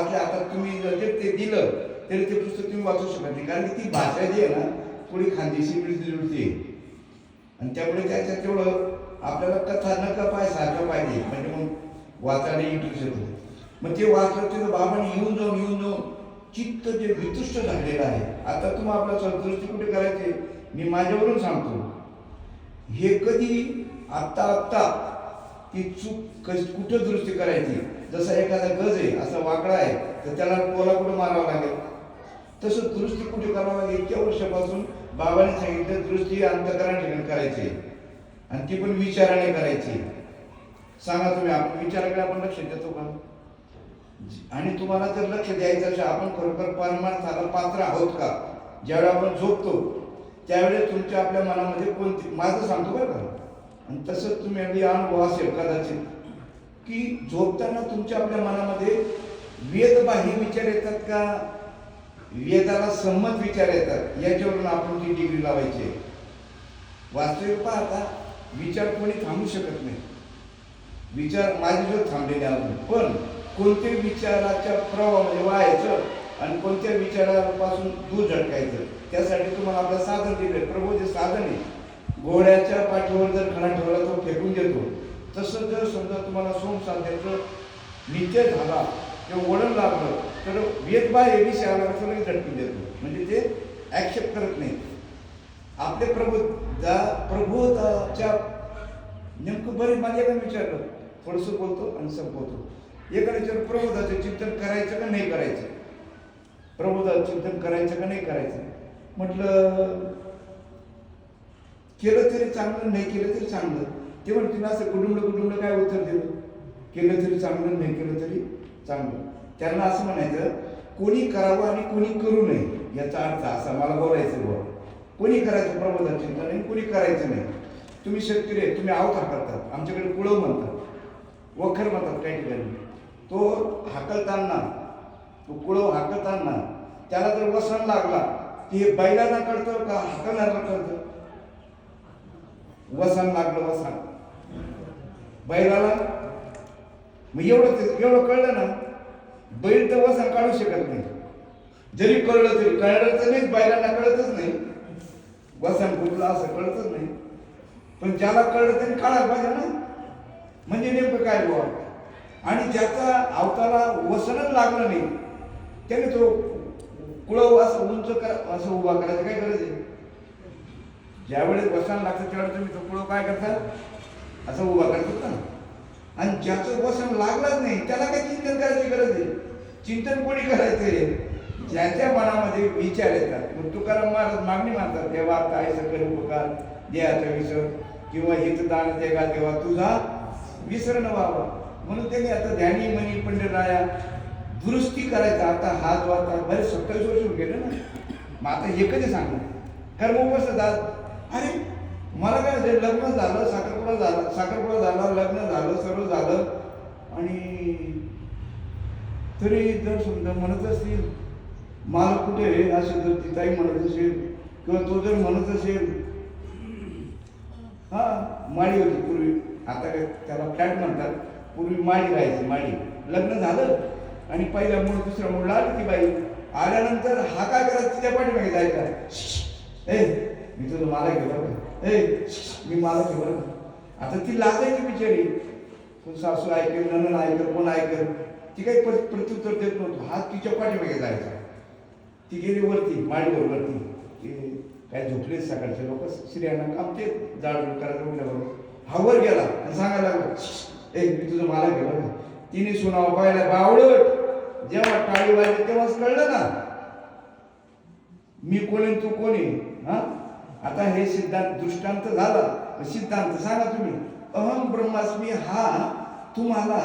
वाचले आता तुम्ही जर ते- दिलं तरी ते पुस्तक तुम्ही वाचू शकत नाही. कारण की ती भाषा जी आहे ना थोडी खानदेशी मिळती आहे आणि त्यामुळे त्याच्यात तेवढं आपल्याला कथा न कपाय सारखं पाहिजे. म्हणजे मग वाचायला इंटरेस्ट येतो मग ते वाचलं तिथं बाबाने येऊन जाऊन येऊन जाऊन चित्त जे वितुष्ट झालेलं आहे. आता तुम्ही आपला संतुष्टी कुठे करायचे? मी माझ्यावरून सांगतो. हे कधी आत्ता आत्ता ती चूक कशी कुठं दुरुस्ती करायची? जसा एखादा गज आहे असा वाकडा आहे तर त्याला पोला कुठं मारावं लागेल? तसं दुरुस्ती कुठे करावं लागेल? इतक्या वर्षापासून बाबांनी सांगितलं दुरुस्ती अंतकरण ठिकाणी करायची. आणि ती पण विचाराने करायची. सांगा तुम्ही आपण विचाराकडे आपण लक्ष देतो का? आणि तुम्हाला जर लक्ष द्यायचं असेल आपण खरोखर परमार्थाला पात्र आहोत का? ज्यावेळी आपण झोपतो त्यावेळेस तुमच्या आपल्या मनामध्ये कोणती माझं सांगतो बरं का? आणि तसंच तुम्ही अगदी अनुभव असेल कदाचित की झोपताना तुमच्या आपल्या मनामध्ये वेदबाह्य विचार येतात का? वेदाला संमत विचार येतात. याच्यावरून आपण ती डिग्री लावायची वास्तविक पाहता विचार कोणी थांबू शकत नाही. विचार माझ्याजवळ थांबलेले अजून. पण कोणत्या विचाराच्या प्रवाहामध्ये व्हायचं आणि कोणत्या विचारापासून दूर झटकायचं त्यासाठी तुम्हाला आपलं साधन दिलं प्रभू जे साधन आहे. घोड्याच्या पाठीवर जर खडा ठेवला तो फेकून देतो. तसं जर समजा तुम्हाला सोम साध्याचं निश्चय झाला किंवा वळण लागलं तर वेद विषय आला तर झटकून देतो. म्हणजे ते ॲक्सेप्ट करत नाही आपले प्रभू दा प्रभूताच्या नेमकं बरेच माझ्या एका विचारलं. थोडंसं बोलतो आणि संपवतो. एका विचार प्रबोधाचं चिंतन करायचं का नाही करायचं? प्रबोधाचं चिंतन करायचं का नाही करायचं? म्हटलं केलं तरी चांगलं नाही केलं तरी चांगलं. ते म्हणतील असं कुटुंब कुटुंब काय उत्तर दिलं केलं तरी चांगलं नाही केलं तरी चांगलं. त्यांना असं म्हणायचं कोणी करावं आणि कोणी करू नये याचा अर्थ असा. मला बोलायचं बुवा. कोणी करायचं प्रबोधन चिंता नाही कोणी करायचं नाही. तुम्ही शेतकरी आहे तुम्ही आवता करतात. आमच्याकडे कुळव म्हणतात वखर म्हणतात काही ठिकाणी. तो हाकलताना तो कुळव हाकलताना त्याला जर वसन लागला की हे बैलांना कळतं का हाकलणाऱ्याला कळतं? वसन लागलं वसन बैलाला मग एवढं ते- एवढं कळलं ना बैल तर वसन काढू शकत नाही. जरी कळलं तरी कळलं तर नाही बैलांना कळतच नाही. वसन कुठलं असं कळतच नाही. पण ज्याला कळलं तरी काढायला पाहिजे ना. म्हणजे नेमकं काय बुवा? आणि ज्याचा अवताला वसनच लागलं नाही त्याने तो कुळव असं उंच कर असं उभा करायचं काय गरज आहे? ज्यावेळेस बसायला लागतं त्यावेळेस तुम्ही तुकडं काय करतात असं उभा करतात ना. आणि ज्याचं वसन लागलंच नाही त्याला काय चिंतन करायची गरज आहे? चिंतन कोणी करायचंय ज्याच्या मनामध्ये विचार येतात. मग तुकाराम महाराज मागणी मानतात देवा काय सगळे उपकार देहाचा विसर. किंवा हित दान देगा देवा तुझा विसरण व्हावा. म्हणून त्यांनी आता ध्यानी मनी पंढराया दुरुस्ती करायचा. आता हात वाचा. बरेच सत्तावीस वर्ष गेलं गेले ना. मग आता हे कधी सांगणार कर्मोपसतात अरे मला काय लग्न झालं साखरपुडा झाला साखरपुडा झाला लग्न झालं सर्व झालं. आणि तरी जर समजा म्हणत असतील मला कुठे आहे? असं जर ती ताई म्हणत असेल किंवा तो जर म्हणत असेल हा माडी होती पूर्वी आता काय त्याला फ्लॅट म्हणतात पूर्वी माडी राहायची माळी लग्न झालं आणि पहिल्या मूळ दुसऱ्या मूळ आली ती बाई. आल्यानंतर हा काय करायचं तिच्या पाठीमागे जायचा? ए मी तुझं मला घेऊन ए मी मला घे बरं आता ती लाजायची बिचारी. तू सासू ऐकेल ननन ऐकल कोण ऐकल ती काही प्रत्युत्तर देत नव्हतं. हा तिच्या पाठीमागे जायचा. ती गेली वरती माडीवर वरती. ते काय झोपले सकाळचे लोक? स्त्रियांना काम ते जाळजूळ करायचं म्हटल्याबरोबर हा वर गेला आणि सांगायला लागला ए मी तुझं मला घेऊन बरं तिने सुनावं पाहिलं बावळट. जेव्हा टाळी वाजली तेव्हाच कळलं ना. मी कोणी तू कोणी हा? आता हे सिद्धांत दृष्टांत झाला सिद्धांत सांगा तुम्ही. अहम ब्रह्मास्मी हा तुम्हाला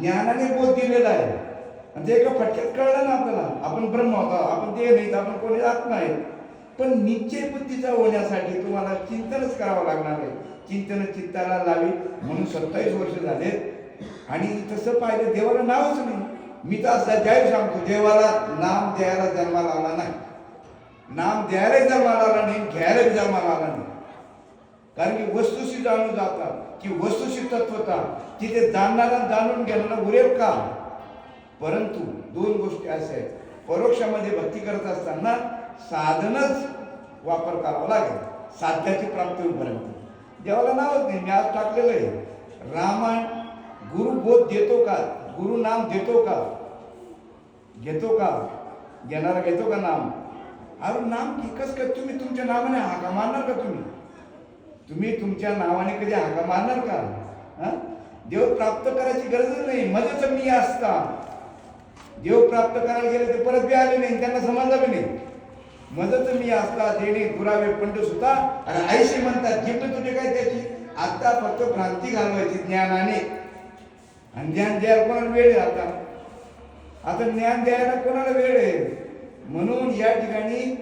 ज्ञानाने बोध दिलेला आहे. आणि ते एका फटक्यात कळलं ना आपल्याला. आपण ब्रह्म होता आपण ते नाही आपण कोणी आत्मा आहे पण निश्चय बुद्धीचा होण्यासाठी तुम्हाला चिंतनच करावं लागणार आहे. चिंतन चित्ताला लावी म्हणून सत्तावीस वर्ष झाले आणि तसं पाहिलं देवाला नावच नाही. मी तर असं जाहीर सांगतो देवाला नाम द्यायला जन्माला आला नाही. नाम द्यायला जन्माला आला नाही घ्यायला जन्माला आला नाही. कारण की वस्तुशी जाणून जातात की वस्तुशी तत्वता तिथे जाणणारा जाणून घेणारा उरेल का? परंतु दोन गोष्टी अशा आहेत. परोक्षामध्ये भक्ती करत असताना साधनच वापर करावा लागेल. साध्याची प्राप्ती होईपर्यंत. देवाला नावच नाही मी आज टाकलेलं आहे. रामायण गुरु बोध देतो का? गुरु नाम देतो का? घेतो का? घेणारा घेतो का नाम? अरे नाम की कस काय तुम्ही तुमच्या नावाने हाका मारणार का तुम्ही? तुम्ही तुमच्या नावाने कधी हाका मारणार का? हा? देव प्राप्त करायची गरजच नाही मध्येच मी असता. देव प्राप्त करायला गेले ते परत बी आले नाही त्यांना समजलं नाही. मदत मी असता देणे पुरावे पंड सुद्धा. आणि आईशी म्हणतात जिंकलं तुझे काय त्याची आता फक्त भ्रांती घालवायची ज्ञानाने. आणि ज्ञान द्यायला कोणाला वेळ आहे आता? आता ज्ञान द्यायला कोणाला वेळ आहे? म्हणून या ठिकाणी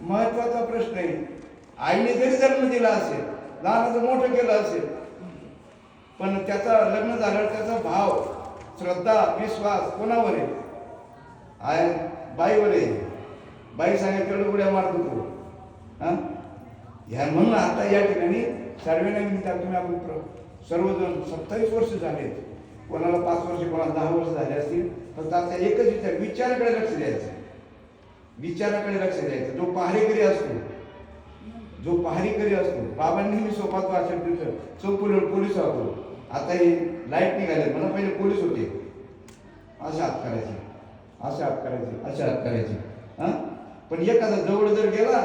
महत्त्वाचा प्रश्न आहे. आईने जरी जन्म दिला असेल लहानाचं मोठं केलं असेल पण त्याचा लग्न झाल्यावर त्याचा भाव श्रद्धा विश्वास कोणावर आहे? आय बाईवर आहे. बाई सांगा उड्या मारतो तो ह्या म्हणून आता या ठिकाणी सर्वेना निमित्तानं तुम्ही आपण प्र- सर्वजण सत्तावीस वर्ष झालेत. कोणाला पाच वर्ष कोणाला दहा वर्ष झाले असतील फक्त आता एकच विचार विचाराकडे लक्ष द्यायचं. विचाराकडे लक्ष द्यायचं. जो पहारेकरी असतो जो पहारेकरी असतो बाबांनी मी सोपात वाचन दिलं चौपुलीवर पोलीस होतो आता हे लाइट निघाले मला पहिले पोलीस होते. असे हात करायचे असे हात करायचे असे हात करायचे. हां? पण एखादा जवळ जर गेला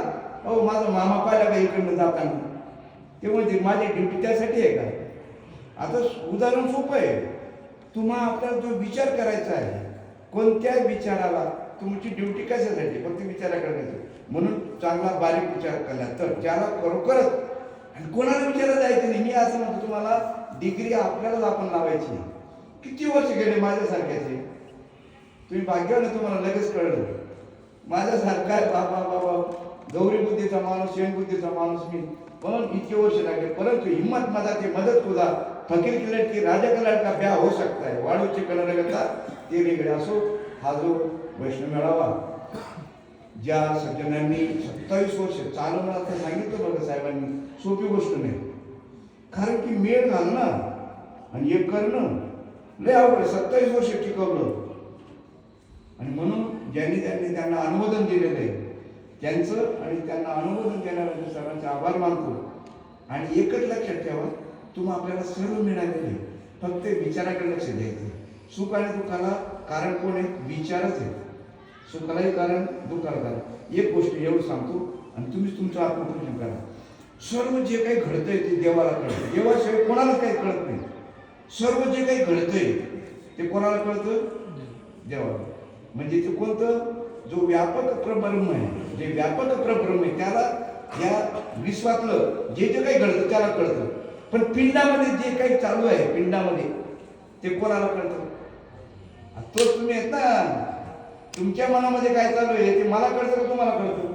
अहो माझा मामा पाहिला का इकडनं जाताना? ते म्हणजे माझी ड्युटी त्यासाठी आहे का? आता उदाहरण सोपं आहे. तुम्हा आपल्याला जो विचार करायचा आहे कोणत्या विचाराला तुमची ड्युटी कशासाठी फक्त विचारा करायचं म्हणून चांगला बारीक विचार केला. तर ज्याला खरोखरच आणि कोणाला विचारायला जायचं नाही मी असं म्हणतो तुम्हाला डिग्री आपल्यालाच आपण लावायची किती वर्ष गेले माझ्यासारख्याचे तुम्ही भाग्यवान तुम्हाला लगेच कळलं. माझ्यासारखा आहे बाबा बाबा गौरी बुद्धीचा माणूस शेण बुद्धीचा माणूस मी. पण इतके वर्ष लागले. परंतु हिम्मत ते मदत तुझा फकीर की राजा राजा का ब्या ब्याह हो सकता है वाळूचे कलर करता ते वेगळे असो हा जो वैष्णव मेळावा. ज्या सज्जनांनी सत्तावीस वर्ष चालवणं आता सांगितलं बघा साहेबांनी सोपी गोष्ट नाही. कारण की मेळ घालणं आणि एक करणं लय आवड सत्तावीस वर्ष टिकवलं. आणि म्हणून ज्यांनी त्यांनी त्यांना अनुमोदन दिलेलं आहे त्यांचं आणि त्यांना अनुमोदन देणाऱ्या सर्वांचे आभार मानतो. आणि एकच लक्षात ठेवा तुम्ही आपल्याला सर्व मिळालेले फक्त विचाराकडे लक्ष द्यायचं सुख आणि दुःखाला कारण कोण आहे? विचारच आहे. सुखालाही कारण दुःखाला कारण. एक गोष्ट एवढं सांगतो आणि तुम्हीच तुमचं आत्मपरीक्षण करा. सर्व जे काही घडतंय ते देवाला कळतं. देवाशिवाय कोणालाच काही कळत नाही. सर्व जे काही घडतंय ते कोणाला कळतं? देवाला. म्हणजे ते कोणतं? जो व्यापक प्रब्रह्म आहे जे व्यापक प्रब्रह्म आहे त्याला या विश्वातलं जे जे काही घडतं त्याला कळतं. पण पिंडामध्ये जे काही चालू आहे पिंडामध्ये ते कोणाला कळतं? तोच तुम्ही आहेत ना. तुमच्या मनामध्ये काय चालू आहे ते मला कळतं का तुम्हाला कळतं?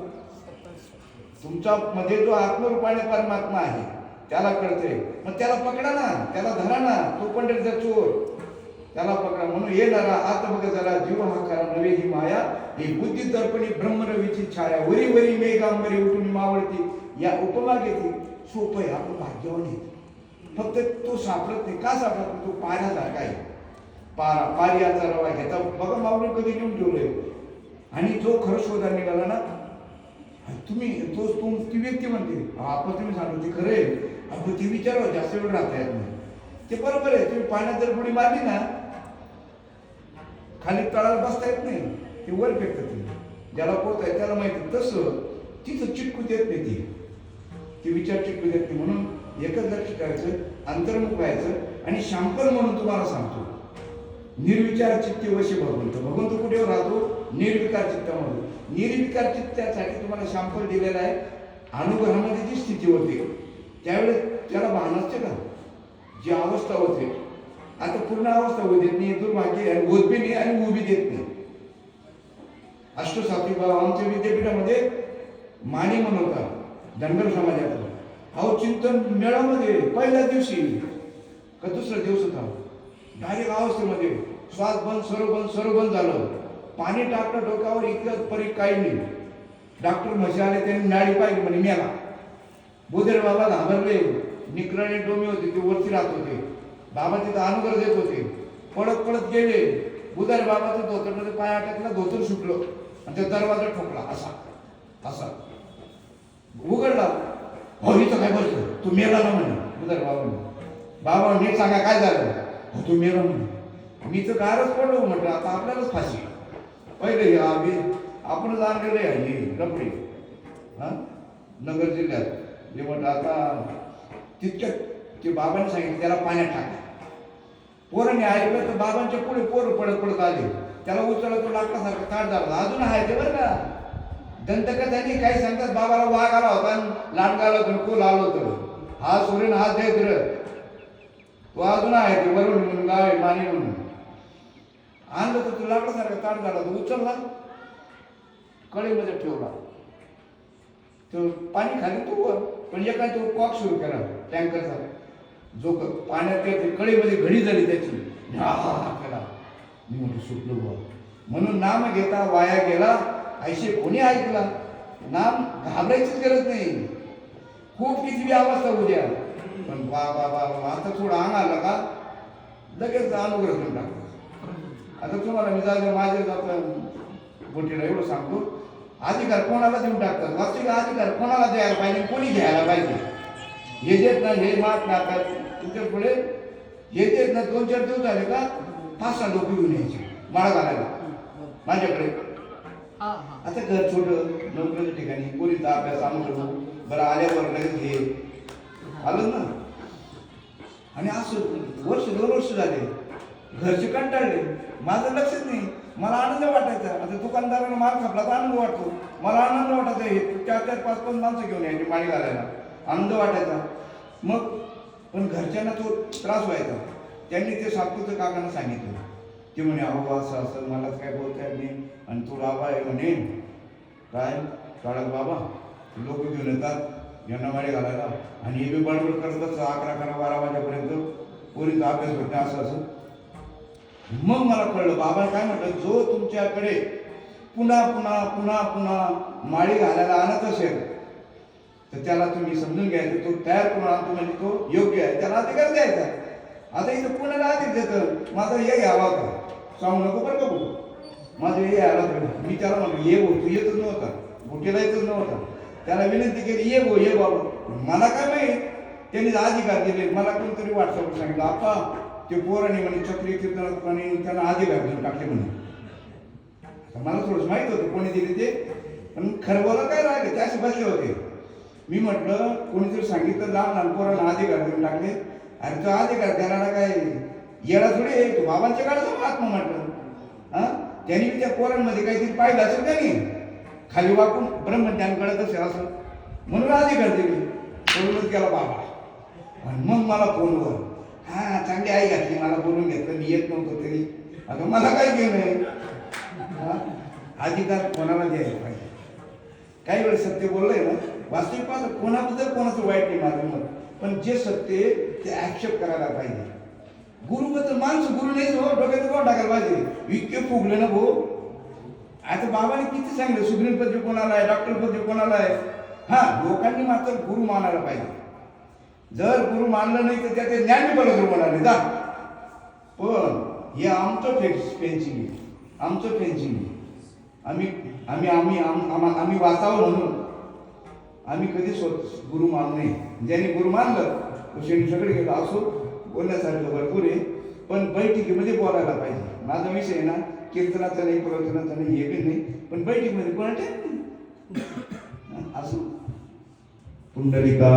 तुमच्या मध्ये जो आत्मरूपाने परमात्मा आहे त्याला कळतंय. मग त्याला पकडा ना त्याला धरा ना तो पंढरीचा चोर. त्याला पकडा म्हणून ये नरा आत बघ जरा जीव हा करा नवे ही माया ही बुद्धी दर्पणी ब्रह्मरवीची छाया वरी वरी मेघांबरी उठून मावळती या उपमा घेते सोपं आहे आपण भाग्यवान आहे. फक्त तो सापडत नाही. का सापडत नाही? तो पाण्यासारखा आहे. पारा पारियाचा रवा घेता. बघा माऊली कधी लिहून ठेवलंय आणि जो खरं शोधा निघाला ना. तुम्ही तो तुम ती व्यक्ती म्हणते आपण तुम्ही सांगतो ते खरं आहे. आपण ती विचारा जास्त वेळ राहता येत नाही ते बरोबर आहे तुम्ही पाण्यात जर बुडी मारली ना खाली तळाला बसता येत नाही. ते वर फेकतात ते. ज्याला पोहत आहे त्याला माहिती तसं तिथं चिटकू देत नाही ती. ती विचार चिटकू देत नाही. म्हणून एकच लक्ष करायचं अंतर्मुख व्हायचं आणि शांपल म्हणून तुम्हाला सांगतो. निर्विचार चित्ते वशी भगवंत. भगवंत कुठे राहतो? निर्विकार चित्तामध्ये. निर्विकार चित्तासाठी तुम्हाला शांपल दिलेला आहे. अनुग्रहामध्ये जी स्थिती होते त्यावेळेस त्याला भान असते का? जी अवस्था होते. आता पूर्ण अवस्था होऊ देत नाही दुर्भाग्य आणि नाही आणि उभी देत नाही. अष्टसाती बाबा आमच्या विद्यापीठामध्ये माने म्हणून होता धनगर समाजाचा अहो चिंतन मेळामध्ये पहिल्या दिवशी का दुसरा दिवस होता डायरेक्ट अवस्थेमध्ये श्वास बंद सर्व बंद सर्व बंद झालं पाणी टाकलं डोक्यावर इतकं परी काही नाही. डॉक्टर म्हशी आले त्यांनी नाळी पाहिली म्हणे मेला. बुधेर बाबा घाबरले. निकराने डोमे होते ते वरती राहत होते. बाबा तिथं अनुग्रह देत होते. पळत पळत गेले. बुधेर बाबाचं धोतरमध्ये पाय अटकला धोतर सुटलं. आणि ते दरवाजा ठोकला असा असा. उघडला. हो इथं काय बसलं? तू मेला ना म्हणे. उदर बाबा बाबा नीट सांगा काय झालं? तू मेरा म्हणे मी तर गारच पडलो म्हटलं आता आपल्यालाच फाशी पहिले आम्ही आपणच आणलेलं आहे हे हां हा? नगर जिल्ह्यात. जे म्हटलं आता तितक्यात ते बाबांनी सांगितलं त्याला पाण्यात टाका. पोरांनी ऐकलं तर बाबांच्या पुढे पोरं पडत पडत आले. त्याला उचलला तो लाकडासारखा ताट झाला. अजून आहे ते बरं का? दंतकथांनी काही सांगतात बाबाला वाघ आला होता आणि लांडगा आला होता कोल आलं होतं. हा सूर्यन हा जयद्र तो अजून आहे ते वरुण म्हणून गाव आहे माने म्हणून. आणलं तर तू लाकडासारखा ताट झाला तो उचलला कळीमध्ये ठेवला. तो पाणी खाली तो वर पण एका तो कॉक सुरू केला टँकरचा. जो क- पाण्यात ते कळीमध्ये घडी झाली त्याची. हा हा हा केला मी म्हणतो सुटलो बुवा. म्हणून नाम घेता वाया गेला. ऐशी कोणी ऐकला? नाम घाबरायचीच गरज नाही. खूप किती बी अवस्था उद्या पण वा वा वा वा, आता थोडं अंग आलं का लगेच अनुग्रह करून टाकतो आता तुम्हाला मी जाऊ माझे जातं गोटीला एवढं सांगतो. अधिकार कोणाला देऊन टाकतात? वास्तविक अधिकार कोणाला द्यायला पाहिजे? कोणी घ्यायला पाहिजे? हे देत ना हे मात नातात तुमच्यापुढे हे देत ना दोन चार दिवस झाले का पाच सहा लोक घेऊन यायचे माळ घालायला. माझ्याकडे. आता घर छोटं नोकरीच्या ठिकाणी पोलीचा अभ्यास आम्ही बरं आल्यावर लगेच हे आलं ना. आणि असं वर्ष दोन वर्ष झाले. घरचे कंटाळले. माझं लक्षच नाही. मला आनंद वाटायचा. आता दुकानदाराला माल खापला तर आनंद वाटतो. मला आनंद वाटायचा. हे चार चार पाच पाच माणसं घेऊन यायची माळी घालायला. आनंद वाटायचा. मग पण घरच्यांना तो त्रास व्हायचा. त्यांनी ते सातपूरचं काकांना सांगितलं. ते म्हणे अहो असं असं मलाच काय बोलता येत नाही आणि तो बाबा आहे म्हणे. काय? काळक बाबा लोक घेऊन येतात. यांना घालायला. आणि हे बी बडबड करत अकरा अकरा बारा वाजेपर्यंत. पोरीचा अभ्यास होत असं असं. मग मला कळलं बाबा काय म्हटलं जो तुमच्याकडे पुन्हा पुन्हा पुन्हा पुन्हा माळी घालायला आणत असेल तर त्याला तुम्ही समजून घ्यायचं तो तयार करून आणतो म्हणजे तो योग्य आहे. त्याला अधिकार द्यायचा आता इथं पुण्याला अधिक देतं? माझं हे घ्यावा होता सांगू नको बरं का बघू माझं हे आला मी त्याला म्हणलं ये भाऊ तू येतच नव्हता. गोटीला येतच नव्हता. त्याला विनंती केली ये गो ये बाबा. मला काय माहीत? त्यांनी अधिकार दिले. मला कोणतरी व्हॉट्सअपवर सांगितलं आपा ते पोराने म्हणे चक्री कीर्तनाने त्यांना अधिकार देऊन टाकले म्हणे. मला थोडंसं माहीत होतं कोणी दिले ते. पण खरं बोला काय राहिले ते असे बसले होते. मी म्हटलं कोणीतरी सांगितलं लहान लहान पोरांना अधिकार देऊन टाकले. आणि तो अधिकार त्याला काय येडा थोडी तो बाबांच्या काळाचा महात्मा म्हटलं. हा त्यांनी त्या पोरांमध्ये काहीतरी पाहिलं असेल का नाही? खाली वाकून ब्रह्मज्ञान कळत असेल असं. म्हणून आधी करते मी सोडूनच गेला बाबा. आणि मग मला फोनवर हा चांगली आई घातली मला बोलून घेतलं मी येत नव्हतो तरी. आता मला काय घेणं आहे? अधिकार कोणाला द्यायला पाहिजे? काही वेळेस सत्य बोललंय ना वास्तविक माझं कोणाबद्दल कोणाचं वाईट नाही माझं मत पण जे सत्य ते ऍक्सेप्ट करायला पाहिजे. गुरुबद्दल माणसं गुरु नाही हो, डोक्यात कोण टाकायला पाहिजे. इतके फुगले ना भाऊ आता बाबाने किती सांगितलं? सुग्रीन पदवी कोणाला आहे? डॉक्टर पदवी कोणाला आहे? हा लोकांनी मात्र गुरु मानायला पाहिजे. जर गुरु मानलं नाही तर त्याचे ज्ञान बरोबर म्हणाले. जा. पण हे आमचं फेन्स फेन्सिंग आहे. आमचं फेन्सिंग आहे. आम्ही आम्ही आम्ही आम- आम्ही वाचावं म्हणून. आम्ही कधी स्वत गुरु मानू नये. ज्याने गुरु मानलं तो शेणी सगळे गेलो. असो बोलण्यासारखं भरपूर आहे. पण बैठकीमध्ये बोलायला पाहिजे. माझा विषय आहे ना कीर्तनाचा नाही प्रवचनाचा नाही हे बी नाही पण बैठकीमध्ये कोणाच्या? असो. पुंडलिका